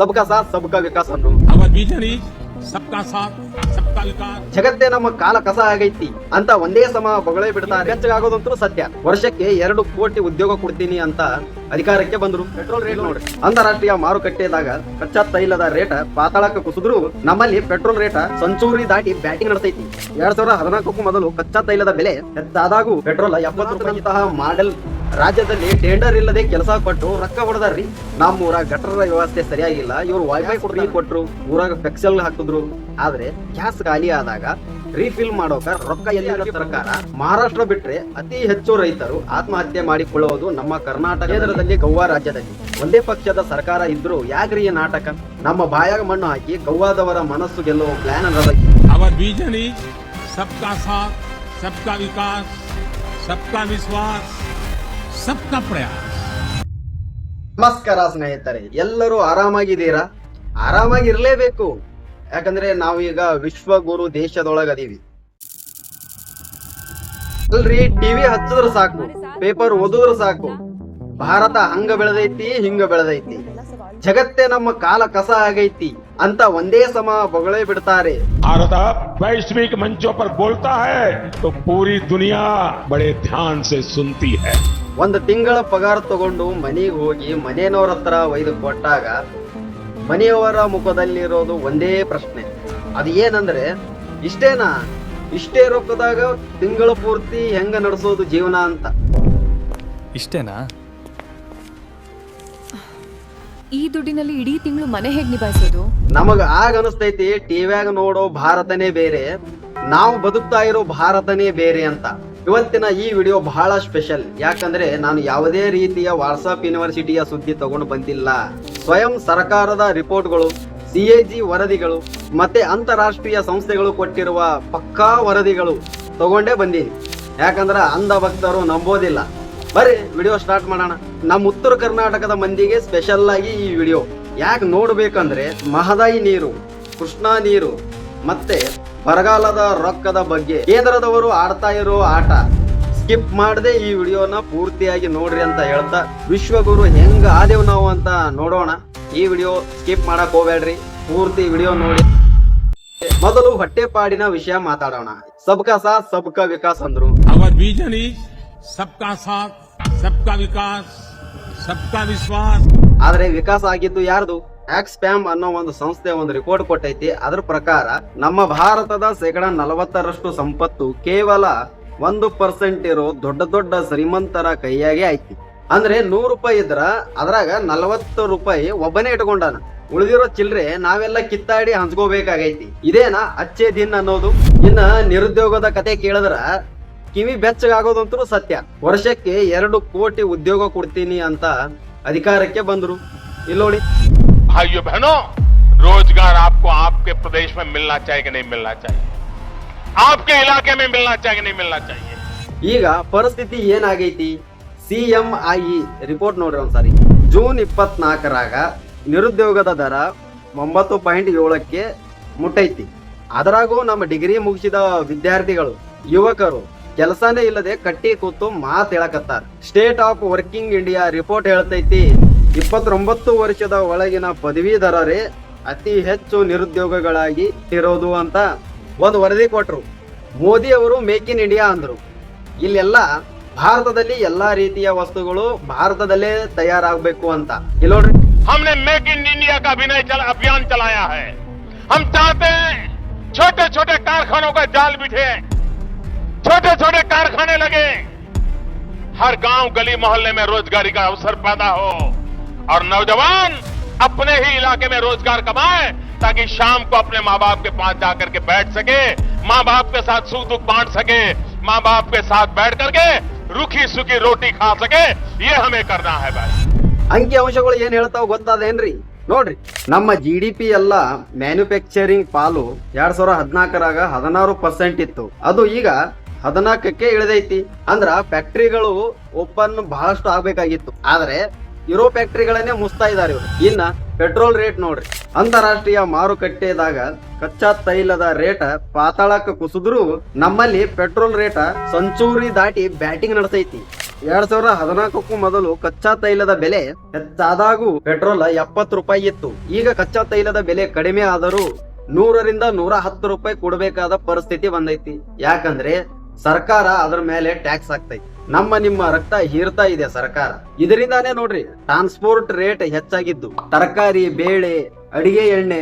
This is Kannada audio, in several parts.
ಸಬ್ಕಾ ಸಾಥ್ ಸಬ್ಕಾ ವಿಕಾಸ್ ಅಂದ್ರು ಸಬ್ಕಾ ಸಬ್ಕಾ ವಿಕಾಸ್ ಜಗತ್ತೇ ನಮ್ಮ ಕಾಲ ಕಸ ಆಗೈತಿ. ಅಂತ ಒಂದೇ ಸಮ ಬೊಗಳೇ ಬಿಡ್ತಾರೆ. ಹೆಚ್ಚಾಗೋದಂತೂ ಸತ್ಯ. ವರ್ಷಕ್ಕೆ ಎರಡು ಕೋಟಿ ಉದ್ಯೋಗ ಕೊಡ್ತೀನಿ ಅಂತ ಅಧಿಕಾರಕ್ಕೆ ಬಂದ್ರು. ಪೆಟ್ರೋಲ್ ರೇಟ್ ನೋಡ್ರಿ. ಅಂತಾರಾಷ್ಟ್ರೀಯ ಮಾರುಕಟ್ಟೆದಾಗ ಕಚ್ಚಾ ತೈಲದ ರೇಟ್ ಪಾತಾಳಕ್ಕೆ ಕುಸಿದ್ರು. ನಮ್ಮಲ್ಲಿ ಪೆಟ್ರೋಲ್ ರೇಟ್ ಸಂಚೂರಿ ದಾಟಿ ಬ್ಯಾಟಿಂಗ್ ನಡೆಸೈತಿ. ಎರಡ್ ಸಾವಿರದ ಹದಿನಾಲ್ಕಕ್ಕೂ ಮೊದಲು ಕಚ್ಚಾ ತೈಲದ ಬೆಲೆ ಹೆಚ್ಚಾದಾಗೂ ಪೆಟ್ರೋಲ್ ಎಪ್ಪತ್ತು ರೂಪಾಯಿ ಮಾಡೆಲ್ ರಾಜ್ಯದಲ್ಲಿ ಟೆಂಡರ್ ಇಲ್ಲದೆ ಕೆಲಸ ಕೊಟ್ಟು ರೊಕ್ಕ ಹೊಡೆದಾರ್ರಿ. ನಮ್ಮ ಊರಾಗ ಗಟರ ವ್ಯವಸ್ಥೆ ಸರಿಯಾಗಿಲ್ಲ. ಇವರು ವೈಫೈ ಕೊಡ್ರಿ ಕೊಟ್ರು, ಊರಾಗ ಫೆಕ್ಸಲ್ ಹಾಕಿದ್ರು. ಆದ್ರೆ ಗ್ಯಾಸ್ ಖಾಲಿ ಆದಾಗ ರೀಫಿಲ್ ಮಾಡೋಕ ರೊಕ್ಕ ಎಲ್ಲಿರೋ ಸರ್ಕಾರ ಮಹಾರಾಷ್ಟ್ರ ಬಿಟ್ರೆ ಅತಿ ಹೆಚ್ಚು ರೈತರು ಆತ್ಮಹತ್ಯೆ ಮಾಡಿಕೊಳ್ಳುವುದು ನಮ್ಮ ಕರ್ನಾಟಕ ಕೇಂದ್ರದಲ್ಲಿ ಗೌವಾ ರಾಜ್ಯದಲ್ಲಿ ಒಂದೇ ಪಕ್ಷದ ಸರ್ಕಾರ ಇದ್ರು ಯಾಕ್ರಿ ನಾಟಕ? ನಮ್ಮ ಬಾಯಾಗ ಮಣ್ಣು ಹಾಕಿ ಗೌವಾದವರ ಮನಸ್ಸು ಗೆಲ್ಲುವ ಪ್ಲಾನ್ ಅನ್ನೋದ ಅವರ ವಿಜನ್ ಈಸ್ ಸಬ್ಕಾ ಸಾಥ್, ಸಬ್ಕಾ ವಿಕಾಸ್ ಸಪ್ತ ಪ್ರಯಾಸ. ನಮಸ್ಕಾರ ಸ್ನೇಹಿತರೆ ಎಲ್ಲರೂ ಆರಾಮಾಗಿದ್ದೀರಾ? ಆರಾಮಾಗಿರ್ಲೇಬೇಕು. ಯಾಕಂದ್ರೆ ನಾವೀಗ ವಿಶ್ವಗುರು ದೇಶದೊಳಗದೀವಿ. ಅಲ್ರಿ ಟಿವಿ ಹಚ್ಚಿದ್ರು ಸಾಕು ಪೇಪರ್ ಓದಿದ್ರು ಸಾಕು. ಭಾರತ ಹಂಗ ಬೆಳೆದೈತಿ ಹಿಂಗ ಬೆಳೆದೈತಿ. ಜಗತ್ತೇ ನಮ್ಮ ಕಾಲ ಕಸ ಆಗೈತಿ. ಅಂತ ಒಂದೇ ಸಮ ಬೊಗಳೇ ಬಿಡ್ತಾರೆ. ಭಾರತ ವೈಶ್ವಿಕ ಮಂಚೋ ಪರ್ ಬೋಲ್ತಾ ಹೈ ಪೂರಿ ದುನಿಯಾ ಬಡೇ ಧ್ಯಾನ್ ಸೆ ಸುಂತಿ ಹೈ. ಒಂದು ತಿಂಗಳ ಪಗಾರ ತಗೊಂಡು ಮನೆಗೆ ಹೋಗಿ ಮನೆಯವ್ರ ಹತ್ರ ಒಯ್ದು ಕೊಟ್ಟಾಗ ಮನೆಯವರ ಮುಖದಲ್ಲಿರೋದು ಒಂದೇ ಪ್ರಶ್ನೆ. ಅದು ಏನಂದ್ರೆ ಇಷ್ಟೇನಾ? ಇಷ್ಟೇ ರೊಕ್ಕದಾಗ ತಿಂಗಳ ಪೂರ್ತಿ ಹೆಂಗ ನಡೆಸೋದು ಜೀವನ ಅಂತ? ಇಷ್ಟೇನಾ? ಈ ದುಡ್ಡಿನಲ್ಲಿ ಇಡೀ ತಿಂಗಳು ಮನೆ ಹೇಗ್ ನಿಭಾಯಿಸೋದು? ನಮಗ ಆಗ ಅನಿಸ್ತೈತಿ ಟಿವ್ಯಾಗ ನೋಡೋ ಭಾರತನೇ ಬೇರೆ ನಾವು ಬದುಕ್ತಾ ಇರೋ ಭಾರತನೇ ಬೇರೆ ಅಂತ. ಇವತ್ತಿನ ಈ ವಿಡಿಯೋ ಬಹಳ ಸ್ಪೆಷಲ್. ಯಾಕಂದ್ರೆ ನಾನು ಯಾವುದೇ ರೀತಿಯ ವಾಟ್ಸಪ್ ಯೂನಿವರ್ಸಿಟಿಯ ಸುದ್ದಿ ತಗೊಂಡು ಬಂದಿಲ್ಲ. ಸ್ವಯಂ ಸರ್ಕಾರದ ರಿಪೋರ್ಟ್ಗಳು ಸಿಎಜಿ ವರದಿಗಳು, ಮತ್ತೆ ಅಂತಾರಾಷ್ಟ್ರೀಯ ಸಂಸ್ಥೆಗಳು ಕೊಟ್ಟಿರುವ ಪಕ್ಕಾ ವರದಿಗಳು ತಗೊಂಡೇ ಬಂದೀನಿ ಯಾಕಂದ್ರೆ ಅಂಧ ಭಕ್ತರು ನಂಬೋದಿಲ್ಲ. ಬರ್ರಿ, ವಿಡಿಯೋ ಸ್ಟಾರ್ಟ್ ಮಾಡೋಣ. ನಮ್ಮ ಉತ್ತರ ಕರ್ನಾಟಕದ ಮಂದಿಗೆ ಸ್ಪೆಷಲ್ ಆಗಿ ಈ ವಿಡಿಯೋ. ಯಾಕೆ ನೋಡ್ಬೇಕಂದ್ರೆ ಮಹದಾಯಿ ನೀರು, ಕೃಷ್ಣಾ ನೀರು, ಮತ್ತೆ ಬರಗಾಲದ ರೊಕ್ಕದ ಬಗ್ಗೆ. ಕೇಂದ್ರದವರು ಆಡ್ತಾ ಇರೋ ಆಟ. ಸ್ಕಿಪ್ ಮಾಡದೆ ಈ ವಿಡಿಯೋನ ಪೂರ್ತಿಯಾಗಿ ನೋಡ್ರಿ ಅಂತ ಹೇಳ್ತಾ ವಿಶ್ವಗುರು ಹೆಂಗ ಆದೇವ್ ನಾವು ಅಂತ ನೋಡೋಣ. ಈ ವಿಡಿಯೋ ಸ್ಕಿಪ್ ಮಾಡಕ್ ಹೋಗ್ಬೇಡ್ರಿ. ಪೂರ್ತಿ ವಿಡಿಯೋ ನೋಡಿ. ಮೊದಲು ಹೊಟ್ಟೆಪಾಡಿನ ವಿಷಯ ಮಾತಾಡೋಣ. ಸಬ್ಕಾ ಸಾಥ್ ಸಬ್ಕಾ ವಿಕಾಸ್ ಅಂದ್ರು. ಅವರ್ ಬೀಜನಿ ಸಬ್ಕಾ ಸಾಥ್ ಸಬ್ಕಾ ವಿಕಾಸ್ ಸಬ್ಕಾ ವಿಶ್ವಾಸ್. ಆದ್ರೆ ವಿಕಾಸ್ ಆಗಿದ್ದು ಯಾರ್ದು? ಆಕ್ಸ್ ಪ್ಯಾಮ್ ಅನ್ನೋ ಒಂದು ಸಂಸ್ಥೆ ಒಂದು ರಿಪೋರ್ಟ್ ಕೊಟ್ಟೈತಿ. ಅದ್ರ ಪ್ರಕಾರ ನಮ್ಮ ಭಾರತದ ಶೇಕಡ ನಲವತ್ತರಷ್ಟು ಸಂಪತ್ತು ಕೇವಲ ಒಂದು ಪರ್ಸೆಂಟ್ ಇರೋ ದೊಡ್ಡ ದೊಡ್ಡ ಶ್ರೀಮಂತರ ಕೈಯಾಗೆ ಐತಿ ಅಂದ್ರೆ ನೂರು ರೂಪಾಯಿ ಇದ್ರ ಅದ್ರಾಗ ನಲವತ್ತು ರೂಪಾಯಿ ಒಬ್ಬನೇ ಇಟ್ಕೊಂಡಾನ. ಉಳಿದಿರೋ ಚಿಲ್ರೆ ನಾವೆಲ್ಲ ಕಿತ್ತಾಡಿ ಹಂಚ್ಕೋಬೇಕಾಗೈತಿ. ಇದೇನಾ ಅಚ್ಚೆ ದಿನ್ ಅನ್ನೋದು? ಇನ್ನ ನಿರುದ್ಯೋಗದ ಕತೆ ಕೇಳಿದ್ರ ಕಿವಿ ಬೆಚ್ಚಗಾಗೋದಂತೂ ಸತ್ಯ. ವರ್ಷಕ್ಕೆ ಎರಡು ಕೋಟಿ ಉದ್ಯೋಗ ಕೊಡ್ತೀನಿ ಅಂತ ಅಧಿಕಾರಕ್ಕೆ ಬಂದ್ರು. ಇಲ್ಲೋಡಿ. भाइयों बहनों रोजगार आपको आपके प्रदेश में मिलना चाहिए कि नहीं मिलना चाहिए आपके इलाके में मिलना चाहिए कि नहीं मिलना चाहिए ಈಗ ಪರಿಸ್ಥಿತಿ ಏನಾಗೈತಿ ಸಿ ಎಂ ಐ ರಿಪೋರ್ಟ್ ನೋಡ್ರಿ ಒಂದ್ಸಾರಿ ಜೂನ್ ಇಪ್ಪತ್ನಾಲ್ಕರಾಗ ನಿರುದ್ಯೋಗದ ದರ ಒಂಬತ್ತು ಪಾಯಿಂಟ್ ಏಳಕ್ಕೆ ಮುಟ್ಟೈತಿ ಅದರಾಗೂ ನಮ್ಮ ಡಿಗ್ರಿ ಮುಗಿಸಿದ ವಿದ್ಯಾರ್ಥಿಗಳು ಯುವಕರು ಕೆಲಸನೇ ಇಲ್ಲದೆ ಕಟ್ಟಿ ಕೂತು ಮಾತ್ ಹೇಳಕತ್ತಾರ state of working India report ಹೇಳ್ತೈತಿ ಇಪ್ಪತ್ತೊಂಬತ್ತು ವರ್ಷದ ಒಳಗಿನ ಪದವೀಧರರೇ ಅತಿ ಹೆಚ್ಚು ನಿರುದ್ಯೋಗಗಳಾಗಿ ಇರೋದು ಅಂತ ಒಂದು ವರದಿ ಕೊಟ್ರು ಮೋದಿ ಅವರು ಮೇಕ್ ಇನ್ ಇಂಡಿಯಾ ಅಂದ್ರು ಇಲ್ಲೆಲ್ಲ ಭಾರತದಲ್ಲಿ ಎಲ್ಲಾ ರೀತಿಯ ವಸ್ತುಗಳು ಭಾರತದಲ್ಲೇ ತಯಾರಾಗಬೇಕು ಅಂತ ಇಲ್ಲಿ ನೋಡ್ರಿ हमने मेक इन इंडिया का अभिनय चला, अभियान चलाया है हम चाहते हैं छोटे छोटे कारखानों का जाल बिठे छोटे छोटे कारखाने लगे हर गांव गली मोहल्ले में रोजगारी का अवसर पैदा हो और नौजवान अपने ही इलाके में रोजगार कमाए ताकि शाम को अपने माँ बाप के पास जाकर के बैठ सके माँ बाप के साथ सुख दुख बांट सके माँ बाप के साथ बैठ करके रूखी सूखी रोटी खा सके ये हमें करना है भाई ಅಂಕಿ ಅಂಶಗಳು ಏನ್ ಹೇಳ್ತಾವ ಗೊತ್ತಾದೇನ್ರಿ ನೋಡ್ರಿ ನಮ್ಮ ಜಿ ಡಿ ಪಿ ಎಲ್ಲ ಮ್ಯಾನುಫ್ಯಾಕ್ಚರಿಂಗ್ ಪಾಲು ಎರಡ್ ಸಾವಿರ ಹದಿನಾಲ್ಕರಾಗ ಹದಿನಾರು ಪರ್ಸೆಂಟ್ ಇತ್ತು ಅದು ಈಗ ಹದಿನಾಲ್ಕಕ್ಕೆ ಇಳಿದೈತಿ ಅಂದ್ರ ಫ್ಯಾಕ್ಟ್ರಿಗಳು ಓಪನ್ ಬಹಳಷ್ಟು ಆಗ್ಬೇಕಾಗಿತ್ತು ಆದ್ರೆ ಇರೋ ಫ್ಯಾಕ್ಟ್ರಿಗಳನ್ನೇ ಮುಸ್ತಾ ಇದಾರೆ ಇವರು. ಇನ್ನ ಪೆಟ್ರೋಲ್ ರೇಟ್ ನೋಡ್ರಿ. ಅಂತಾರಾಷ್ಟ್ರೀಯ ಮಾರುಕಟ್ಟೆದಾಗ ಕಚ್ಚಾ ತೈಲದ ರೇಟ್ ಪಾತಾಳಕ್ಕೆ ಕುಸಿದ್ರು ನಮ್ಮಲ್ಲಿ ಪೆಟ್ರೋಲ್ ರೇಟ್ ಸಂಚೂರಿ ದಾಟಿ ಬ್ಯಾಟಿಂಗ್ ನಡೆಸೈತಿ. ಎರಡ್ ಸಾವಿರದ ಹದಿನಾಲ್ಕಕ್ಕೂ ಮೊದಲು ಕಚ್ಚಾ ತೈಲದ ಬೆಲೆ ಹೆಚ್ಚಾದಾಗೂ ಪೆಟ್ರೋಲ್ ಎಪ್ಪತ್ತು ರೂಪಾಯಿ ಇತ್ತು. ಈಗ ಕಚ್ಚಾ ತೈಲದ ಬೆಲೆ ಕಡಿಮೆ ಆದರೂ ನೂರರಿಂದ ನೂರ ಹತ್ತು ರೂಪಾಯಿ ಕೊಡಬೇಕಾದ ಪರಿಸ್ಥಿತಿ ಬಂದೈತಿ. ಯಾಕಂದ್ರೆ ಸರ್ಕಾರ ಅದ್ರ ಮೇಲೆ ಟ್ಯಾಕ್ಸ್ ಹಾಕ್ತೈತಿ. ನಮ್ಮ ನಿಮ್ಮ ರಕ್ತ ಹೀರ್ತಾ ಇದೆ ಸರ್ಕಾರ. ಇದರಿಂದಾನೇ ನೋಡ್ರಿ, ಟ್ರಾನ್ಸ್ಪೋರ್ಟ್ ರೇಟ್ ಹೆಚ್ಚಾಗಿದ್ದು. ತರಕಾರಿ, ಬೇಳೆ, ಅಡಿಗೆ ಎಣ್ಣೆ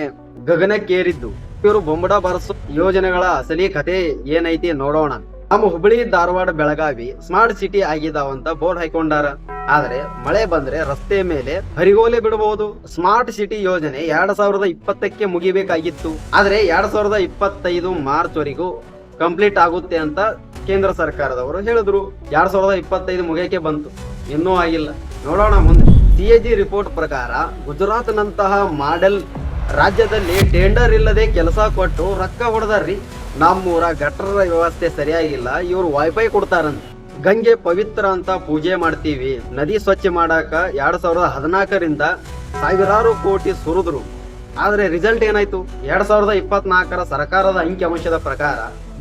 ಗಗನಕ್ಕೇರಿದ್ದು. ಇವರು ಬೊಂಬಡ ಬರಸು ಯೋಜನೆಗಳ ಅಸಲಿ ಕತೆ ಏನೈತಿ ನೋಡೋಣ. ನಮ್ಮ ಹುಬ್ಬಳ್ಳಿ, ಧಾರವಾಡ ಬೆಳಗಾವಿ ಸ್ಮಾರ್ಟ್ ಸಿಟಿ ಆಗಿದಾವಂತ ಬೋರ್ಡ್ ಹಾಕೊಂಡಾರ ಆದ್ರೆ ಮಳೆ ಬಂದ್ರೆ ರಸ್ತೆ ಮೇಲೆ ಹರಿಗೋಲೆ ಬಿಡಬಹುದು ಸ್ಮಾರ್ಟ್ ಸಿಟಿ ಯೋಜನೆ ಎರಡ್ ಸಾವಿರದ ಇಪ್ಪತ್ತಕ್ಕೆ ಮುಗಿಬೇಕಾಗಿತ್ತು. ಆದ್ರೆ ಎರಡ್ ಸಾವಿರದ ಇಪ್ಪತ್ತೈದು ಮಾರ್ಚ್ ವರೆಗೂ ಕಂಪ್ಲೀಟ್ ಆಗುತ್ತೆ ಅಂತ ಕೇಂದ್ರ ಸರ್ಕಾರದವರು ಹೇಳಿದ್ರು, ಎರಡ್ ಸಾವಿರದ ಇಪ್ಪತ್ತೈದು ಮುಗಿಯಕ್ಕೆ ಬಂತು. ಇನ್ನೂ ಆಗಿಲ್ಲ. ನೋಡೋಣ ಮುಂದೆ. ಸಿಎಜಿ ರಿಪೋರ್ಟ್ ಪ್ರಕಾರ ಗುಜರಾತ್ನಂತಹ ಮಾಡೆಲ್ ರಾಜ್ಯದಲ್ಲಿ ಟೆಂಡರ್ ಇಲ್ಲದೆ ಕೆಲಸ ಕೊಟ್ಟು ರೊಕ್ಕ ಹೊಡೆದಾರ್ರಿ. ನಮ್ಮೂರ ಗಟ್ಟರ ವ್ಯವಸ್ಥೆ ಸರಿಯಾಗಿಲ್ಲ. ಇವ್ರು ವೈಫೈ ಕೊಡ್ತಾರಂತ. ಗಂಗೆ ಪವಿತ್ರ ಅಂತ ಪೂಜೆ ಮಾಡ್ತೀವಿ. ನದಿ ಸ್ವಚ್ಛ ಮಾಡಾಕ ಎರಡ್ ಸಾವಿರದ ಹದಿನಾಲ್ಕರಿಂದ ಸಾವಿರಾರು ಕೋಟಿ ಸುರಿದ್ರು. ಆದರೆ ರಿಸಲ್ಟ್ ಏನಾಯ್ತು? ಎರಡ್ ಸಾವಿರದ ಇಪ್ಪತ್ನಾಲ್ಕರ ಸರ್ಕಾರದ ಅಂಕಿಅಂಶದ ಪ್ರಕಾರ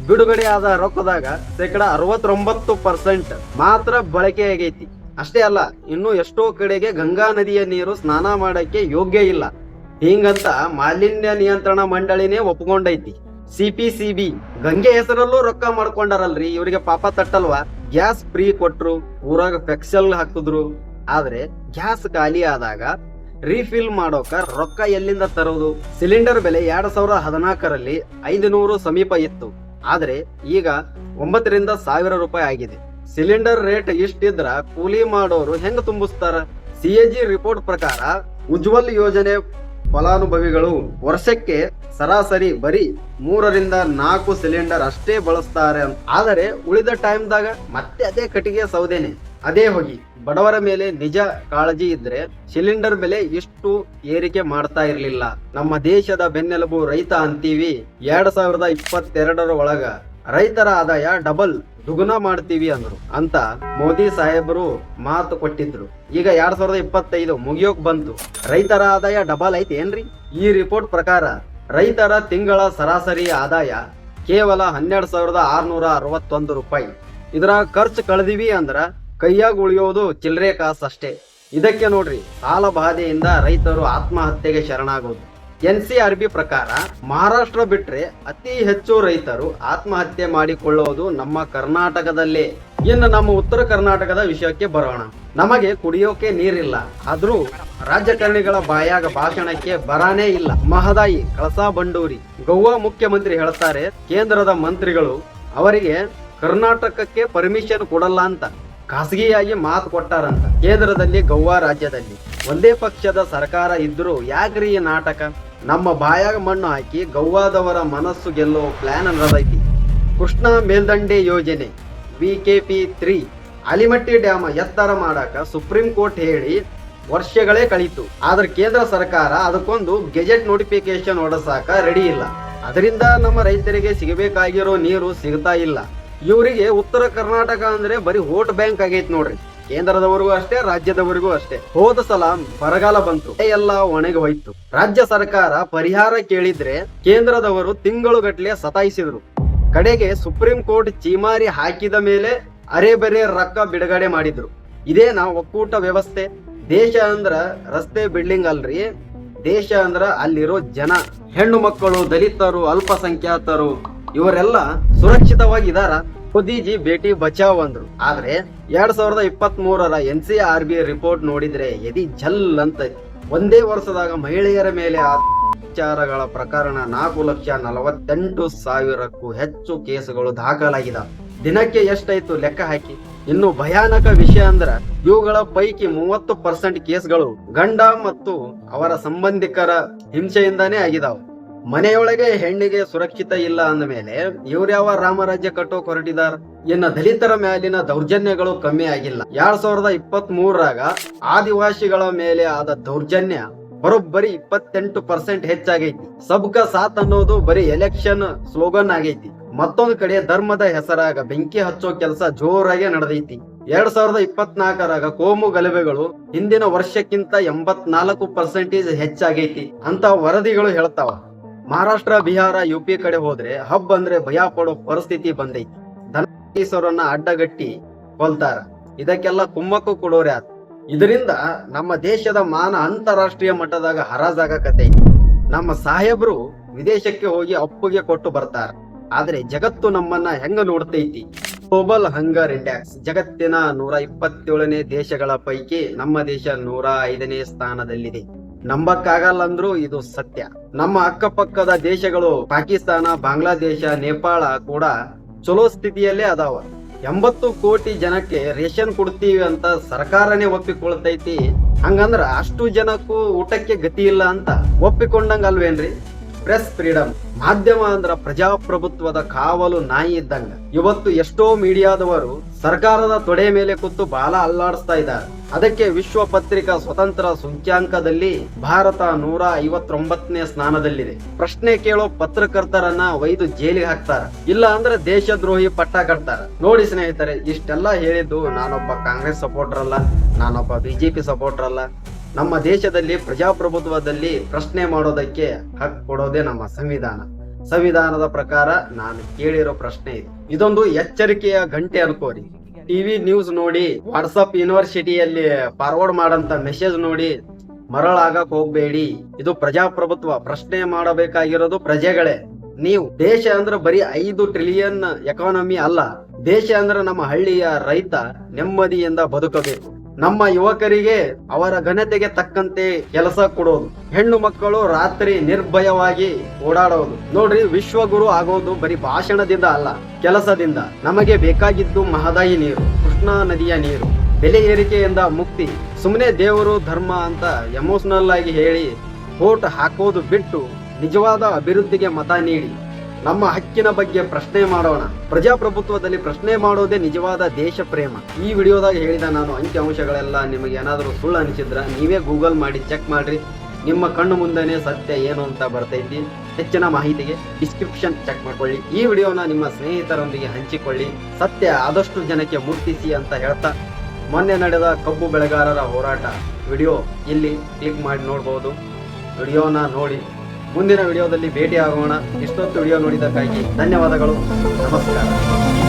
ಬಿಡುಗಡೆ ಆದ ರೊಕ್ಕದಾಗ ಶೇಕಡ ಅರವತ್ತೊಂಬತ್ತು ಪರ್ಸೆಂಟ್ ಮಾತ್ರ ಬಳಕೆ ಆಗೈತಿ. ಅಷ್ಟೇ ಅಲ್ಲ, ಇನ್ನು ಎಷ್ಟೋ ಕಡೆಗೆ ಗಂಗಾ ನದಿಯ ನೀರು ಸ್ನಾನ ಮಾಡಕ್ಕೆ ಯೋಗ್ಯ ಇಲ್ಲ. ಹಿಂಗಂತ ಮಾಲಿನ್ಯ ನಿಯಂತ್ರಣ ಮಂಡಳಿನೇ ಒಪ್ಕೊಂಡೈತಿ. ಸಿಪಿಸಿಬಿ ಗಂಗೆ ಹೆಸರಲ್ಲೂ ರೊಕ್ಕ ಮಾಡ್ಕೊಂಡಾರಲ್ರಿ, ಇವರಿಗೆ ಪಾಪ ತಟ್ಟಲ್ವಾ? ಗ್ಯಾಸ್ ಫ್ರೀ ಕೊಟ್ರು, ಊರಾಗ ಫೆಕ್ಸಲ್ ಹಾಕಿದ್ರು ಆದ್ರೆ ಗ್ಯಾಸ್ ಖಾಲಿ ಆದಾಗ ರೀಫಿಲ್ ಮಾಡೋಕ ರೊಕ್ಕ ಎಲ್ಲಿಂದ ತರೋದು? ಸಿಲಿಂಡರ್ ಬೆಲೆ ಎರಡ್ ಸಾವಿರದ ಹದಿನಾಲ್ಕರಲ್ಲಿ ಐದು ನೂರು ಸಮೀಪ ಇತ್ತು. ಆದ್ರೆ ಈಗ ಒಂಬತ್ತರಿಂದ ಸಾವಿರ ರೂಪಾಯಿ ಆಗಿದೆ. ಸಿಲಿಂಡರ್ ರೇಟ್ ಇಷ್ಟಿದ್ರ ಕೂಲಿ ಮಾಡೋರು ಹೆಂಗ್ ತುಂಬಿಸ್ತಾರ? ಸಿಎಜಿ ರಿಪೋರ್ಟ್ ಪ್ರಕಾರ ಉಜ್ವಲ್ ಯೋಜನೆ ಫಲಾನುಭವಿಗಳು ವರ್ಷಕ್ಕೆ ಸರಾಸರಿ ಬರೀ ಮೂರರಿಂದ ನಾಲ್ಕು ಸಿಲಿಂಡರ್ ಅಷ್ಟೇ ಬಳಸ್ತಾರೆ. ಆದರೆ ಉಳಿದ ಟೈಮ್ದಾಗ ಮತ್ತೆ ಅದೇ ಕಟ್ಟಿಗೆ ಸೌದೆನೆ. ಅದೇ ಹೋಗಿ. ಬಡವರ ಮೇಲೆ ನಿಜ ಕಾಳಜಿ ಇದ್ರೆ ಸಿಲಿಂಡರ್ ಬೆಲೆ ಇಷ್ಟು ಏರಿಕೆ ಮಾಡ್ತಾ ಇರಲಿಲ್ಲ. ನಮ್ಮ ದೇಶದ ಬೆನ್ನೆಲುಬು ರೈತ ಅಂತೀವಿ. ಎರಡ್ ಸಾವಿರದ ಇಪ್ಪತ್ತೆರಡರ ಒಳಗ ರೈತರ ಆದಾಯ ಡಬಲ್ ದುಗುನ ಮಾಡ್ತೀವಿ ಅಂದ್ರು. ಅಂತ ಮೋದಿ ಸಾಹೇಬರು ಮಾತು ಕೊಟ್ಟಿದ್ರು. ಈಗ ಎರಡ್ ಸಾವಿರದ ಇಪ್ಪತ್ತೈದು ಮುಗಿಯೋಕ್ ಬಂತು. ರೈತರ ಆದಾಯ ಡಬಲ್ ಐತಿ ಏನ್ರಿ? ಈ ರಿಪೋರ್ಟ್ ಪ್ರಕಾರ ರೈತರ ತಿಂಗಳ ಸರಾಸರಿ ಆದಾಯ ಕೇವಲ ಹನ್ನೆರಡು ಸಾವಿರದ ಆರ್ನೂರ ಅರವತ್ತೊಂದು ರೂಪಾಯಿ. ಇದರ ಖರ್ಚು ಕಳೆದಿವಿ ಅಂದ್ರ ಕೈಯಾಗ ಉಳಿಯೋದು ಚಿಲ್ಲರೆ ಕಾಸು ಅಷ್ಟೇ. ಇದಕ್ಕೆ ನೋಡ್ರಿ, ಸಾಲ ಬಾಧೆಯಿಂದ ರೈತರು ಆತ್ಮಹತ್ಯೆಗೆ ಶರಣಾಗೋದು. ಎನ್ ಸಿ ಆರ್ ಬಿ ಪ್ರಕಾರ, ಮಹಾರಾಷ್ಟ್ರ ಬಿಟ್ರೆ ಅತಿ ಹೆಚ್ಚು ರೈತರು ಆತ್ಮಹತ್ಯೆ ಮಾಡಿಕೊಳ್ಳುವುದು ನಮ್ಮ ಕರ್ನಾಟಕದಲ್ಲೇ. ಇನ್ನು ನಮ್ಮ ಉತ್ತರ ಕರ್ನಾಟಕದ ವಿಷಯಕ್ಕೆ ಬರೋಣ. ನಮಗೆ ಕುಡಿಯೋಕೆ ನೀರಿಲ್ಲ. ಆದ್ರೂ ರಾಜಕಾರಣಿಗಳ ಬಾಯಾಗ ಭಾಷಣಕ್ಕೆ ಬರಾನೇ ಇಲ್ಲ. ಮಹದಾಯಿ, ಕಳಸಾ ಬಂಡೂರಿ, ಗೋವಾ ಮುಖ್ಯಮಂತ್ರಿ ಹೇಳ್ತಾರೆ, ಕೇಂದ್ರದ ಮಂತ್ರಿಗಳು, ಅವರಿಗೆ ಕರ್ನಾಟಕಕ್ಕೆ ಪರ್ಮಿಷನ್ ಕೊಡಲ್ಲ ಅಂತ. ಖಾಸಗಿಯಾಗಿ ಮಾತು ಕೊಟ್ಟಾರಂತ. ಕೇಂದ್ರದಲ್ಲಿ, ಗೋವಾ ರಾಜ್ಯದಲ್ಲಿ. ಒಂದೇ ಪಕ್ಷದ ಸರ್ಕಾರ ಇದ್ರೂ ಯಾಕ್ರಿ ಈ ನಾಟಕ? ನಮ್ಮ ಬಾಯಾಗ ಮಣ್ಣು ಹಾಕಿ ಗೌವಾದವರ ಮನಸ್ಸು ಗೆಲ್ಲುವ ಪ್ಲಾನ್ ಅನ್ನೋದೈತಿ. ಕೃಷ್ಣ ಮೇಲ್ದಂಡೆ ಯೋಜನೆ ಬಿಕೆಪಿ ತ್ರೀ ಅಲಿಮಟ್ಟಿ ಡ್ಯಾಮ್ ಎತ್ತರ ಮಾಡಾಕ ಸುಪ್ರೀಂ ಕೋರ್ಟ್ ಹೇಳಿ ವರ್ಷಗಳೇ ಕಳೀತು. ಆದ್ರೆ ಕೇಂದ್ರ ಸರ್ಕಾರ ಅದಕ್ಕೊಂದು ಗೆಜೆಟ್ ನೋಟಿಫಿಕೇಶನ್ ಹೊಡೆಸಾಕ ರೆಡಿ ಇಲ್ಲ. ಅದರಿಂದ ನಮ್ಮ ರೈತರಿಗೆ ಸಿಗಬೇಕಾಗಿರೋ ನೀರು ಸಿಗ್ತಾ ಇಲ್ಲ. ಇವರಿಗೆ ಉತ್ತರ ಕರ್ನಾಟಕ ಅಂದ್ರೆ ಬರೀ ವೋಟ್ ಬ್ಯಾಂಕ್ ಆಗೈತ್ ನೋಡ್ರಿ. ಕೇಂದ್ರದವರೆಗೂ ಅಷ್ಟೇ, ರಾಜ್ಯದವರೆಗೂ ಅಷ್ಟೇ. ಹೋದ ಸಲ ಬರಗಾಲ ಬಂತು. ಎಲ್ಲ ಒಣಗಿ ಹೋಯ್ತು. ರಾಜ್ಯ ಸರ್ಕಾರ ಪರಿಹಾರ ಕೇಳಿದ್ರೆ ಕೇಂದ್ರದವರು ತಿಂಗಳುಗಟ್ಲೆ ಸತಾಯಿಸಿದ್ರು. ಕಡೆಗೆ ಸುಪ್ರೀಂ ಕೋರ್ಟ್ ಚೀಮಾರಿ ಹಾಕಿದ ಮೇಲೆ ಅರೆ ಬರೆ ರೊಕ್ಕ ಬಿಡುಗಡೆ ಮಾಡಿದ್ರು. ಇದೇನ ಒಕ್ಕೂಟ ವ್ಯವಸ್ಥೆ. ದೇಶ ಅಂದ್ರ ರಸ್ತೆ ಬಿಲ್ಡಿಂಗ್ ಅಲ್ರಿ. ದೇಶ ಅಂದ್ರ ಅಲ್ಲಿರೋ ಜನ. ಹೆಣ್ಣು ಮಕ್ಕಳು ದಲಿತರು, ಅಲ್ಪಸಂಖ್ಯಾತರು. ಇವರೆಲ್ಲ ಸುರಕ್ಷಿತವಾಗಿದಾರ ಮೋದಿಜಿ ಭೇಟಿ ಬಚಾವ್ ಅಂದ್ರು. ಆದ್ರೆ ಎರಡ್ ಸಾವಿರದ ಇಪ್ಪತ್ತ್ ಮೂರರ N C R B report ನೋಡಿದ್ರೆ ಎದಿ ಝಲ್ ಅಂತ ಒಂದೇ ವರ್ಷದಾಗ ಮಹಿಳೆಯರ ಮೇಲೆ ಅತ್ಯಾಚಾರಗಳ ಪ್ರಕರಣ ನಾಲ್ಕು ಲಕ್ಷ ನಲವತ್ತೆಂಟು ಸಾವಿರಕ್ಕೂ ಹೆಚ್ಚು ಕೇಸುಗಳು ದಾಖಲಾಗಿದ ದಿನಕ್ಕೆ ಎಷ್ಟಾಯ್ತು ಲೆಕ್ಕ ಹಾಕಿ? ಇನ್ನು ಭಯಾನಕ ವಿಷಯ ಅಂದ್ರ ಇವುಗಳ ಪೈಕಿ ಮೂವತ್ತು ಪರ್ಸೆಂಟ್ ಕೇಸ್ಗಳು ಗಂಡ ಮತ್ತು ಅವರ ಸಂಬಂಧಿಕರ ಹಿಂಸೆಯಿಂದಾನೇ ಆಗಿದಾವೆ. ಮನೆಯೊಳಗೆ ಹೆಣ್ಣಿಗೆ ಸುರಕ್ಷಿತ ಇಲ್ಲ ಅಂದ ಮೇಲೆ ಇವ್ರ್ಯಾವ ರಾಮರಾಜ್ಯ ಕಟ್ಟೋ ಹೊರಟಿದಾರ ಇನ್ನ ದಲಿತರ ಮೇಲಿನ ದೌರ್ಜನ್ಯಗಳು ಕಮ್ಮಿ ಆಗಿಲ್ಲ. ಎರಡ್ ಸಾವಿರದ ಇಪ್ಪತ್ತ್ ಮೂರರಾಗ ಆದಿವಾಸಿಗಳ ಮೇಲೆ ಆದ ದೌರ್ಜನ್ಯ ಬರೋಬ್ಬರಿ ಇಪ್ಪತ್ತೆಂಟು ಪರ್ಸೆಂಟ್ ಹೆಚ್ಚಾಗೈತಿ. ಸಬ್ಕ ಸಾತ್ ಅನ್ನೋದು ಬರೀ ಎಲೆಕ್ಷನ್ ಸ್ಲೋಗನ್ ಆಗೈತಿ. ಮತ್ತೊಂದ್ ಕಡೆ ಧರ್ಮದ ಹೆಸರಾಗ ಬೆಂಕಿ ಹಚ್ಚೋ ಕೆಲಸ ಜೋರಾಗಿ ನಡೆದೈತಿ. ಎರಡ್ ಸಾವಿರದ ಇಪ್ಪತ್ನಾಲ್ಕರಾಗ ಕೋಮು ಗಲಭೆಗಳು ಹಿಂದಿನ ವರ್ಷಕ್ಕಿಂತ ಎಂಬತ್ನಾಲ್ಕು ಪರ್ಸೆಂಟೇಜ್ ಹೆಚ್ಚಾಗೈತಿ ಅಂತ ವರದಿಗಳು ಹೇಳ್ತಾವ. ಮಹಾರಾಷ್ಟ್ರ, ಬಿಹಾರ ಯು ಪಿ ಕಡೆ ಹೋದ್ರೆ ಹಬ್ ಅಂದ್ರೆ ಭಯ ಪಡೋ ಪರಿಸ್ಥಿತಿ ಬಂದೈತಿ. ಧನೀಶ್ವರನ್ನ ಅಡ್ಡಗಟ್ಟಿ ಕೊಲ್ತಾರ. ಇದಕ್ಕೆಲ್ಲ ಕುಮ್ಮಕ್ಕು ಕೊಡೋರೆ ಆತ ಇದರಿಂದ ನಮ್ಮ ದೇಶದ ಮಾನ ಅಂತಾರಾಷ್ಟ್ರೀಯ ಮಟ್ಟದಾಗ ಹರಾಜಾಗಕತೈತಿ ನಮ್ಮ ಸಾಹೇಬ್ರು ವಿದೇಶಕ್ಕೆ ಹೋಗಿ ಅಪ್ಪುಗೆ ಕೊಟ್ಟು ಬರ್ತಾರ. ಆದ್ರೆ ಜಗತ್ತು ನಮ್ಮನ್ನ ಹೆಂಗ ನೋಡ್ತೈತಿ? ಗ್ಲೋಬಲ್ ಹಂಗರ್ ಇಂಡೆಕ್ಸ್ ಜಗತ್ತಿನ ನೂರ ಇಪ್ಪತ್ತೇಳನೇ ದೇಶಗಳ ಪೈಕಿ ನಮ್ಮ ದೇಶ ನೂರ ಐದನೇ ಸ್ಥಾನದಲ್ಲಿದೆ. ನಂಬಕ್ಕಾಗಲ್ಲ ಅಂದ್ರೂ ಇದು ಸತ್ಯ. ನಮ್ಮ ಅಕ್ಕಪಕ್ಕದ ದೇಶಗಳು ಪಾಕಿಸ್ತಾನ, ಬಾಂಗ್ಲಾದೇಶ, ನೇಪಾಳ ಕೂಡ ಚಲೋ ಸ್ಥಿತಿಯಲ್ಲೇ ಅದಾವ. ಎಂಬತ್ತು ಕೋಟಿ ಜನಕ್ಕೆ ರೇಷನ್ ಕೊಡ್ತೀವಿ ಅಂತ ಸರ್ಕಾರನೇ ಒಪ್ಪಿಕೊಳ್ತೈತಿ. ಹಂಗಂದ್ರ ಅಷ್ಟು ಜನಕ್ಕೂ ಊಟಕ್ಕೆ ಗತಿ ಇಲ್ಲ ಅಂತ ಒಪ್ಪಿಕೊಂಡಂಗ ಅಲ್ವೇನ್ರಿ ಪ್ರೆಸ್ ಫ್ರೀಡಮ್ ಮಾಧ್ಯಮ ಅಂದ್ರ ಪ್ರಜಾಪ್ರಭುತ್ವದ ಕಾವಲು ನಾಯಿ ಇದ್ದಂಗ. ಇವತ್ತು ಎಷ್ಟೋ ಮೀಡಿಯಾದವರು ಸರ್ಕಾರದ ತೊಡೆ ಮೇಲೆ ಕೂತು ಬಾಲ ಅಲ್ಲಾಡಿಸ್ತಾ ಇದ್ದಾರೆ. ಅದಕ್ಕೆ ವಿಶ್ವ ಪತ್ರಿಕಾ ಸ್ವತಂತ್ರ ಸೂಚ್ಯಾಂಕದಲ್ಲಿ ಭಾರತ ನೂರ ಐವತ್ತೊಂಬತ್ತನೇ ಸ್ಥಾನದಲ್ಲಿದೆ. ಪ್ರಶ್ನೆ ಕೇಳೋ ಪತ್ರಕರ್ತರನ್ನ ಒಯ್ದು ಜೈಲಿಗೆ ಹಾಕ್ತಾರ. ಇಲ್ಲ ಅಂದ್ರೆ ದೇಶದ್ರೋಹಿ ಪಟ್ಟ ಕಟ್ತಾರ. ನೋಡಿ ಸ್ನೇಹಿತರೆ, ಇಷ್ಟೆಲ್ಲ ಹೇಳಿದ್ದು ನಾನೊಬ್ಬ ಕಾಂಗ್ರೆಸ್ ಸಪೋರ್ಟರ್ ಅಲ್ಲ, ನಾನೊಬ್ಬ ಬಿಜೆಪಿ ಸಪೋರ್ಟರ್ ಅಲ್ಲ. ನಮ್ಮ ದೇಶದಲ್ಲಿ ಪ್ರಜಾಪ್ರಭುತ್ವದಲ್ಲಿ ಪ್ರಶ್ನೆ ಮಾಡೋದಕ್ಕೆ ಹಕ್ಕು ಕೊಡೋದೇ ನಮ್ಮ ಸಂವಿಧಾನ. ಸಂವಿಧಾನದ ಪ್ರಕಾರ ನಾನು ಕೇಳಿರೋ ಪ್ರಶ್ನೆ ಇದು. ಇದೊಂದು ಎಚ್ಚರಿಕೆಯ ಗಂಟೆ ಅನ್ಕೋರಿ. ಟಿವಿ ನ್ಯೂಸ್ ನೋಡಿ, ವಾಟ್ಸಪ್ ಯೂನಿವರ್ಸಿಟಿಯಲ್ಲಿ ಫಾರ್ವರ್ಡ್ ಮಾಡಂತ ಮೆಸೇಜ್ ನೋಡಿ ಮರಳಾಗಕ್ ಹೋಗ್ಬೇಡಿ. ಇದು ಪ್ರಜಾಪ್ರಭುತ್ವ. ಪ್ರಶ್ನೆ ಮಾಡಬೇಕಾಗಿರೋದು ಪ್ರಜೆಗಳೇ. ನೀವು ದೇಶ ಅಂದ್ರೆ ಬರೀ ಐದು ಟ್ರಿಲಿಯನ್ ಎಕಾನಮಿ ಅಲ್ಲ. ದೇಶ ಅಂದ್ರೆ ನಮ್ಮ ಹಳ್ಳಿಯ ರೈತ ನೆಮ್ಮದಿಯಿಂದ ಬದುಕಬೇಕು. ನಮ್ಮ ಯುವಕರಿಗೆ ಅವರ ಘನತೆಗೆ ತಕ್ಕಂತೆ ಕೆಲಸ ಕೊಡೋದು. ಹೆಣ್ಣು ಮಕ್ಕಳು ರಾತ್ರಿ ನಿರ್ಭಯವಾಗಿ ಓಡಾಡೋದು. ನೋಡ್ರಿ, ವಿಶ್ವಗುರು ಆಗೋದು ಬರೀ ಭಾಷಣದಿಂದ ಅಲ್ಲ, ಕೆಲಸದಿಂದ. ನಮಗೆ ಬೇಕಾಗಿದ್ದು ಮಹದಾಯಿ ನೀರು, ಕೃಷ್ಣಾ ನದಿಯ ನೀರು. ಬೆಲೆ ಏರಿಕೆಯಿಂದ ಮುಕ್ತಿ. ಸುಮ್ಮನೆ ದೇವರು ಧರ್ಮ ಅಂತ ಎಮೋಷನಲ್ ಆಗಿ ಹೇಳಿ ವೋಟ್ ಹಾಕೋದು ಬಿಟ್ಟು ನಿಜವಾದ ಅಭಿವೃದ್ಧಿಗೆ ಮತ ನೀಡಿ. ನಮ್ಮ ಹಕ್ಕಿನ ಬಗ್ಗೆ ಪ್ರಶ್ನೆ ಮಾಡೋಣ. ಪ್ರಜಾಪ್ರಭುತ್ವದಲ್ಲಿ ಪ್ರಶ್ನೆ ಮಾಡೋದೇ ನಿಜವಾದ ದೇಶ ಪ್ರೇಮ. ಈ ವಿಡಿಯೋದಾಗ ಹೇಳಿದ ನಾನು ಅಂಕಿ ಅಂಶಗಳೆಲ್ಲ ನಿಮಗೆ ಏನಾದರೂ ಸುಳ್ಳು ಅನಿಸಿದ್ರೆ ನೀವೇ ಗೂಗಲ್ ಮಾಡಿ ಚೆಕ್ ಮಾಡ್ರಿ. ನಿಮ್ಮ ಕಣ್ಣು ಮುಂದೆನೆ ಸತ್ಯ ಏನು ಅಂತ ಬರ್ತೈತಿ. ಹೆಚ್ಚಿನ ಮಾಹಿತಿಗೆ ಡಿಸ್ಕ್ರಿಪ್ಷನ್ ಚೆಕ್ ಮಾಡ್ಕೊಳ್ಳಿ. ಈ ವಿಡಿಯೋನ ನಿಮ್ಮ ಸ್ನೇಹಿತರೊಂದಿಗೆ ಹಂಚಿಕೊಳ್ಳಿ. ಸತ್ಯ ಆದಷ್ಟು ಜನಕ್ಕೆ ಮುಟ್ಟಿಸಿ ಅಂತ ಹೇಳ್ತಾ ಮೊನ್ನೆ ನಡೆದ ಕಬ್ಬು ಬೆಳೆಗಾರರ ಹೋರಾಟ ವಿಡಿಯೋ ಇಲ್ಲಿ ಕ್ಲಿಕ್ ಮಾಡಿ ನೋಡ್ಬೋದು. ವಿಡಿಯೋನ ನೋಡಿ. ಮುಂದಿನ ವಿಡಿಯೋದಲ್ಲಿ ಭೇಟಿ ಆಗೋಣ ಇಷ್ಟೊತ್ತು ವಿಡಿಯೋ ನೋಡಿದ್ದಕ್ಕಾಗಿ ಧನ್ಯವಾದಗಳು. ನಮಸ್ಕಾರ.